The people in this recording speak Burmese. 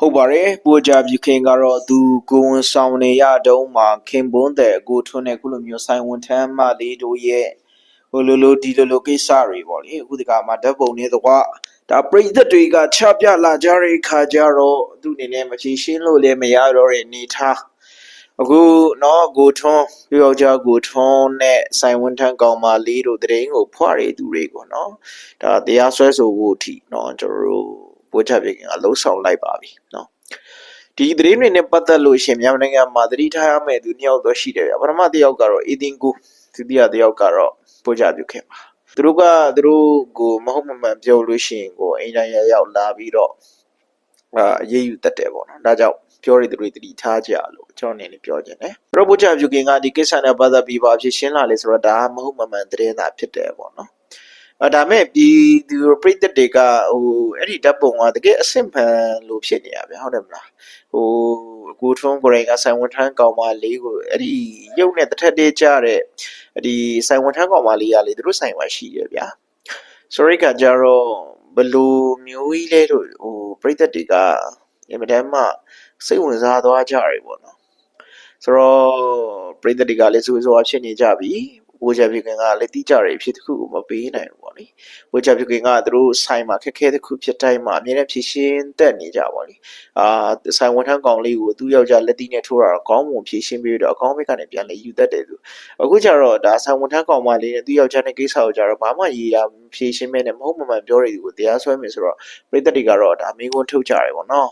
ဟုတ်ပါတယ်ပူကြပြခင်ကတော့သူကိုဝန်ဆောင်နေရတုံးမှာခင်ပွန်းတဲ့အကိုထွန်းတဲ့ခုလိုမျိုးဆိုင်ဝန်ထမ်းမလေးတို့ရဲ့ဟိုလိုလိုဒီလိုလိုကိစ္စတွေပေါ့လေအခုဒီကမှာဓာတ်ပုံနဲ့တော့ဒါပရိသတ်တွေကချပြလာကြတဲ့ခါကျတော့သူအနေနဲ့မဖြေရှင်းလို့လည်းမရတော့တဲ့အနေထားအခုနော်ကိုထွန်းပြောယောက်ျားကိုထွန်းနဲ့ဆိုင်ဝန်ထမ်းကောင်မလေးတို့တရင်ကိုဖွာရတဲ့သူတွေကိုနော်ဒါတရားစွဲဆိုဖို့အထိနော်ကျွန်တော်တို့ ပူကြပြခင်ကလှုပ်ဆောင်လိုက်ပါပြီနော်ဒီသတင်းတွေနဲ့ပတ်သက်လို့ရှင်မြန်မာနိုင်ငံမှာသတိထားရမယ့်သူနှစ်ယောက်တော့ရှိတယ်ဗျပထမတစ်ယောက်ကတော့အေတင်ကိုဒုတိယတစ်ယောက်ကတော့ပို့ကြပြုခင်ပါသူတို့ကသူတို့ကိုမဟုတ်မမှန်ပြောလို့ရှိရင်ကိုအိမ်တိုင်းရရောက်လာပြီးတော့အာအရေးယူတတ်တယ်ပေါ့နော်ဒါကြောင့်ပြောရတဲ့သူတွေသတိထားကြလို့ကျွန်တော်အနေနဲ့ပြောချင်တယ်သူတို့ပို့ကြပြုခင်ကဒီကိစ္စနဲ့ပတ်သက်ပြီးပါဖြစ်ရှင်းလာလေဆိုတော့ဒါမဟုတ်မမှန်သတင်းသာဖြစ်တယ်ပေါ့နော်အဲ ဒါမဲ့ဒီသူပြိတ္တတွေကဟိုအဲ့ဒီဓာတ်ပုံကတကယ်အဆင့်ဖန်လို့ဖြစ်နေရဗျဟုတ်တယ်မလားဟိုအကိုထွန်းကိုယ်တိုင်ကဆိုင်ဝန်ထမ်းကောင်မလေးကိုအဲ့ဒီရုပ်နဲ့တစ်ထက်တည်းကြတဲ့အဲ့ဒီဆိုင်ဝန်ထမ်းကောင်မလေးကလေသူတို့ဆိုင်မှာရှိတယ်ဗျာဆိုရိတ်ကကြတော့ဘလိုမျိုးကြီးလဲလို့ဟိုပြိသက်တွေကအင်မတန်မှစိတ်ဝင်စားသွားကြတယ်ပေါ့နော်ဆိုတော့ပြိသက်တွေကလည်းစူးစူးဖြစ်နေကြပြီ ဝေချပြခင်ကလည်းတီးကြရဖြစ်တစ်ခုကိုမပေးနိုင်ဘူးပေါ့လေဝေချပြခင်ကသူတို့ဆိုင်မှာခက်ခဲတစ်ခုဖြစ်တိုင်းမှာအမြဲတမ်းဖြည့်ရှင်းတက်နေကြပါလေအာဆိုင်ဝန်ထမ်းကောင်လေးကိုသူ့ယောက်ျားလက်တီးနဲ့ထိုးတာတော့ကောင်းမွန်ဖြည့်ရှင်းပြီးတော့အကောင်းဘက်ကနေပြန်လေယူတတ်တယ်သူအခုကျတော့ဒါဆိုင်ဝန်ထမ်းကောင်မလေးနဲ့သူ့ယောက်ျားနဲ့ကိစ္စကိုကျတော့ဘာမှရေးရဖြည့်ရှင်းမဲနဲ့မဟုတ်မမှန်ပြောရတဲ့သူကိုတရားစွဲမယ်ဆိုတော့ပြည်သက်တွေကတော့ဒါမင်းကွန်းထုတ်ကြတယ်ပေါ့နော်